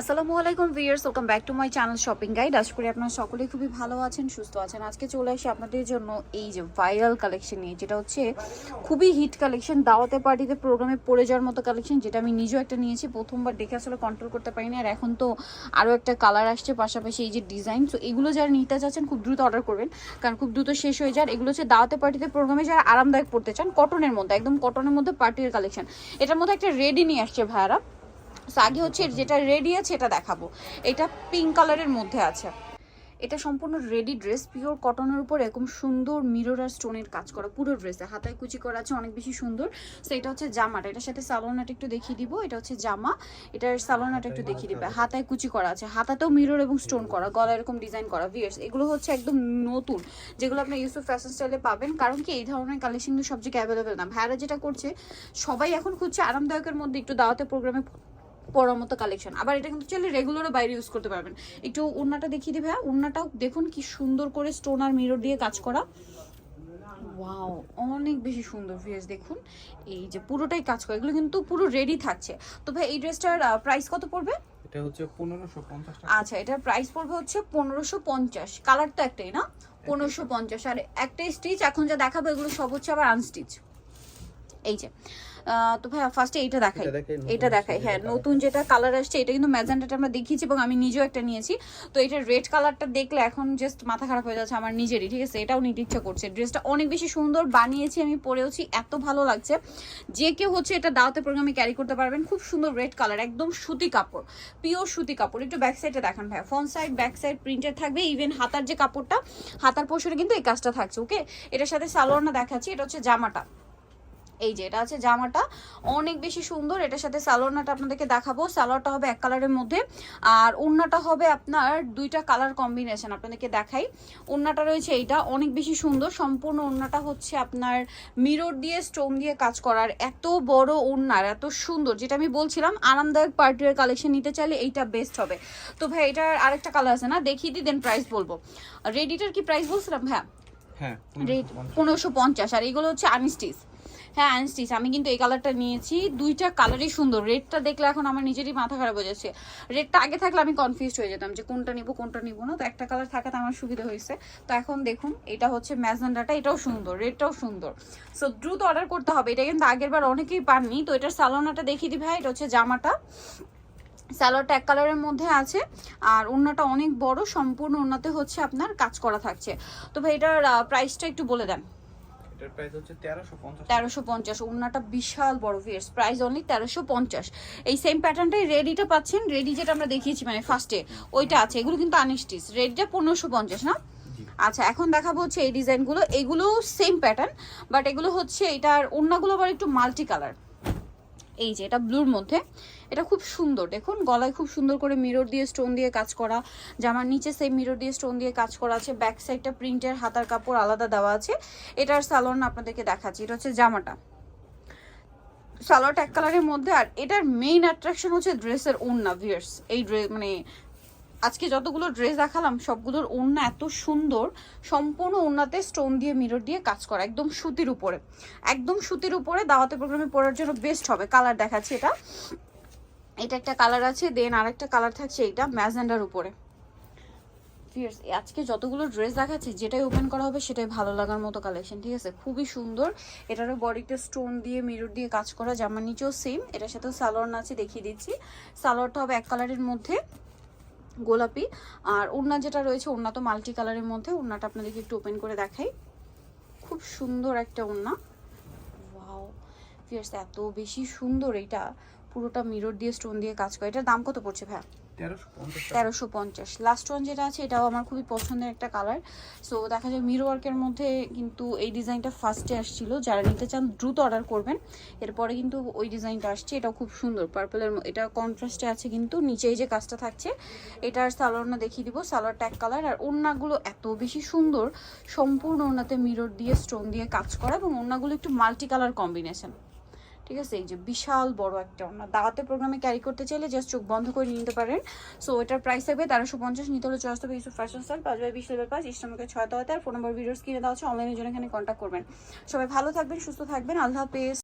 আসসালামু আলাইকুম viewers welcome back to my channel shopping guide. আশা করি আপনারা সকলেই খুবই ভালো আছেন, সুস্থ আছেন। আজকে চলে আসি আপনাদের জন্য এই যে ভাইরাল কালেকশন নিয়ে, যেটা হচ্ছে খুবই হিট কালেকশন, দাওয়াতে পার্টিতে, প্রোগ্রামে পড়ে যাওয়ার মতো কালেকশন, যেটা আমি নিজেও একটা নিয়েছি, প্রথমবার দেখে আসলে কন্ট্রোল করতে পারিনি। আর এখন তো আরও একটা কালার আসছে, পাশাপাশি এই যে ডিজাইন তো এগুলো যারা নিতে চাচ্ছেন খুব দ্রুত অর্ডার করবেন, কারণ খুব দ্রুত শেষ হয়ে যায় এগুলো হচ্ছে দাওয়াতে পার্টিতে, প্রোগ্রামে যারা আরামদায়ক পড়তে চান কটনের মধ্যে, একদম কটনের মধ্যে পার্টির কালেকশন। এটার মধ্যে একটা রেডি নিয়ে আসছে ভাইয়ারা। So, আগে হচ্ছে যেটা রেডি আছে এটা দেখাবো। এটা পিঙ্ক কালারের মধ্যে আছে। এটা সম্পূর্ণ রেডি ড্রেস পিওর কটনের উপর এরকম সুন্দর মিরর আর স্টোনের কাজ করা পুরো ড্রেসে হাতায় কুচি করা আছে অনেক বেশি সুন্দর। সো এটা হচ্ছে জামাটা। এটার সাথে সালোনাটা একটু দেখিয়ে দিব। এটা হচ্ছে জামা। এটার সালোনাটা একটু দেখিয়ে দিবে। হাতায় কুচি করা আছে। হাতাতেও মিরর এবং স্টোন করা গলা এরকম ডিজাইন করা। ভিয়ার্স এগুলো হচ্ছে একদম নতুন। যেগুলো আপনি ইউসুফ ফ্যাশন স্টাইলে পাবেন। কারণ কি এই ধরনের কালেকশন কিন্তু সব জায়গায় অ্যাভেলেবেল না। ভাইয়ারা যেটা করছে সবাই এখন খুঁজছে আরামদায়কের মধ্যে একটু দাওয়াতে প্রোগ্রামে পরার মতো কালেকশন আবার এটা কিন্তু চলে রেগুলারও বাইরে ইউজ করতে পারবেন। একটু উন্নাটা দেখিয়ে দিবে উন্নাটাও দেখুন কি সুন্দর করে স্টোন আর মিরর দিয়ে কাজ করা। ওয়াও অনেক বেশি সুন্দর ভিউয়ার্স দেখুন। এই যে পুরোটাই কাজ করে। এগুলো কিন্তু পুরো রেডি থাকছে। তো ভাই এই ড্রেসটার প্রাইস কত পড়বে? এটা হচ্ছে পনেরোশো পঞ্চাশ টাকা। আচ্ছা এটার প্রাইস পড়বে হচ্ছে পনেরোশো পঞ্চাশ। কালার তো একটাই না? পনেরোশো পঞ্চাশ। আর একটাই স্টিচ এখন যা দেখাবো এগুলো সব হচ্ছে আবার আনস্টিচ এই যে তো ভাই ফার্স্টে এইটা দেখাই। এটা দেখাই, এটা দেখাই হ্যাঁ নতুন যেটা কালার আসছে এটা কিন্তু ম্যাজেন্টাটা আমরা দেখিয়েছি এবং আমি নিজেও একটা নিয়েছি। তো এটা রেড কালারটা দেখলে এখন জাস্ট মাথা খারাপ হয়ে যাচ্ছে আমার নিজেরই ঠিক আছে? এটাও নিতে ইচ্ছা করছে। ড্রেসটা অনেক বেশি সুন্দর বানিয়েছি আমি পরেওছি এত ভালো লাগছে। যে কেউ হচ্ছে এটা দাওয়াতে প্রোগ্রামে ক্যারি করতে পারবেন। খুব সুন্দর রেড কালার একদম সুতি কাপড় পিওর সুতি কাপড়। একটু ব্যাক সাইডে দেখান ভাই front side back side printed থাকবে ইভেন হাতার যে কাপড়টা হাতার পোষণে কিন্তু এই কাজটা থাকছে ওকে এটার সাথে সালোয়ারটা দেখাচ্ছি এটা হচ্ছে জামাটা। এই যে এটা আছে জামাটা। অনেক বেশি সুন্দর। এটার সাথে সালোয়ারটা আপনাদেরকে দেখাবো। সালোয়ারটা হবে এক কালারের মধ্যে। আর ওড়নাটা হবে আপনার দুইটা কালার কম্বিনেশন আপনাদেরকে দেখাই। ওড়নাটা রয়েছে এইটা। অনেক বেশি সুন্দর। সম্পূর্ণ ওড়নাটা হচ্ছে আপনার মিরর দিয়ে স্টোন দিয়ে কাজ করার এত বড় ওড়নার এত সুন্দর। যেটা আমি বলছিলাম আরামদায়ক পার্টির কালেকশন নিতে চাইলে এইটা বেস্ট হবে। তো ভাই এটার আরেকটা কালার আছে না? দেখিয়ে দিই দেন প্রাইস বলব। রেডিটার কি প্রাইস বলছিলাম হ্যাঁ হ্যাঁ রেট পনেরোশো পঞ্চাশ। আর এগুলো হচ্ছে আনস্টিচ হ্যাঁ আনস্টিচ আমি কিন্তু এই কালারটা নিয়েছি। দুইটা কালারই সুন্দর। রেডটা দেখলে এখন আমার নিজেরই মাথা খারাপ হয়ে যাচ্ছে। রেডটা আগে থাকলে আমি কনফিউজ হয়ে যেতাম যে কোনটা নিব কোনটা নিব না। তো একটা কালার থাকাতে আমার সুবিধা হয়েছে। তো এখন দেখুন, এটা হচ্ছে ম্যাজেন্ডাটা, এটাও সুন্দর রেডটাও সুন্দর। সো দ্রুত অর্ডার করতে হবে। এটা কিন্তু আগের বার অনেকেই পাননি। তো এটার সালোনাটা দেখিয়ে দিই ভাই, এটা হচ্ছে জামাটা। স্যালোয়ারটা এক কালারের মধ্যে আছে। আর ওড়নাটা অনেক বড়, সম্পূর্ণ ওড়নাতে হচ্ছে আপনার কাজ করা থাকছে। তো ভাই, এটার প্রাইসটা একটু বলে দেন। এটার প্রাইস হচ্ছে বিশাল বড় প্রাইস অনলি তেরোশো পঞ্চাশ। এই সেম প্যাটার্নটাই রেডিটা পাচ্ছেন রেডি যেটা আমরা দেখিয়েছি মানে ফার্স্টে ওইটা আছে এগুলো কিন্তু আনস্টিচ রেডিটা পনেরোশো পঞ্চাশ না? আচ্ছা এখন দেখাবো হচ্ছে এই ডিজাইনগুলো এগুলো সেম প্যাটার্ন বাট এগুলো হচ্ছে এটার আবার একটু মাল্টি কালার এই যে, এটা ব্লুর মধ্যে। এটা খুব সুন্দর, দেখুন, গলায় খুব সুন্দর করে মিরর দিয়ে স্টোন দিয়ে কাজ করা, জামার নিচে সেই মিরর দিয়ে স্টোন দিয়ে কাজ করা আছে ব্যাক সাইডটা প্রিন্টের হাতার কাপড় আলাদা দেওয়া আছে। এটার সালোয়ার আপনাদেরকে দেখাচ্ছি, এটা হচ্ছে জামাটা। সালোয়ার এক কালারের মধ্যে, আর এটার মেইন অ্যাট্রাকশন হচ্ছে ড্রেসের ওড়না ভিয়ার্স এই ড্রেস মানে আজকে যতগুলো ড্রেস দেখালাম, সবগুলোর ওড়না এত সুন্দর, সম্পূর্ণ ওড়নাতে স্টোন দিয়ে মিরর দিয়ে কাজ করা, একদম সুতির উপরে। একদম সুতির উপরে দাওয়াতে প্রোগ্রামে পরার জন্য বেস্ট হবে। কালার দেখাচ্ছি এটা। এটা একটা কালার আছে দেন আরেকটা কালার থাকছে এটা ম্যাজেন্ডার উপরে। আজকে যতগুলো ড্রেস দেখাচ্ছি, যেটাই ওপেন করা হবে, সেটাই ভালো লাগার মতো কালেকশন ঠিক আছে? খুবই সুন্দর। এটারও বডিতে স্টোন দিয়ে মিরর দিয়ে কাজ করা, জামার নিচেও সেম এটার সাথেও সালোয়ার আছে দেখিয়ে দিচ্ছি। সালোয়ারটা হবে এক কালারের মধ্যে। গোলাপি। আর ওড়না যেটা রয়েছে, ওড়না তো মাল্টি কালারের মধ্যে, ওড়নাটা আপনাদেরকে একটু ওপেন করে দেখাই। খুব সুন্দর একটা ওড়না। ওয়াও ফিয়ার্স এত বেশি সুন্দর এটা পুরোটা মিরর দিয়ে স্টোন দিয়ে কাজ করে। এটার দাম কত পড়ছে ভাইয়া? তেরোশো পঞ্চাশ লাস্ট ওয়ান যেটা আছে, এটাও আমার খুবই পছন্দের একটা কালার সো দেখা যায় মিরো ওয়ার্কের মধ্যে কিন্তু এই ডিজাইনটা ফার্স্টে আসছিল। যারা নিতে চান, দ্রুত অর্ডার করবেন। এরপরে কিন্তু ওই ডিজাইনটা আসছে। এটাও খুব সুন্দর। পার্পলের এটা কন্ট্রাস্টে আছে কিন্তু। নিচে এই যে কাজটা থাকছে, এটার সালোয়ারটা দেখিয়ে দিব। সালোয়ারটা এক কালার আর ওড়নাগুলো এত বেশি সুন্দর। সম্পূর্ণ ওড়নাতে মিরর দিয়ে স্টোন দিয়ে কাজ করা এবং ওড়নাগুলো একটু মাল্টি কালার কম্বিনেশন ঠিক আছে? এই যে বিশাল বড় একটা ওনা দাওয়াতে প্রোগ্রামে ক্যারি করতে চাইলে জাস্ট চোখ বন্ধ করে নিতে পারেন। সো এটার প্রাইস থাকবে তেরোশো পঞ্চাশ, নিতে হলে চয়েস ইউসুফ ফ্যাশন স্টাইল পাঁচ বাই বিশ লেভেল পাঁচ ইস্টমকে ছয় তলাতে আর ফোন নম্বর ভিডিওস কিনে দেওয়া হচ্ছে অনলাইনের জন্য এখানে কন্ট্যাক্ট করবেন। সবাই ভালো থাকবেন, সুস্থ থাকবেন। আল্লাহ হাফেজ।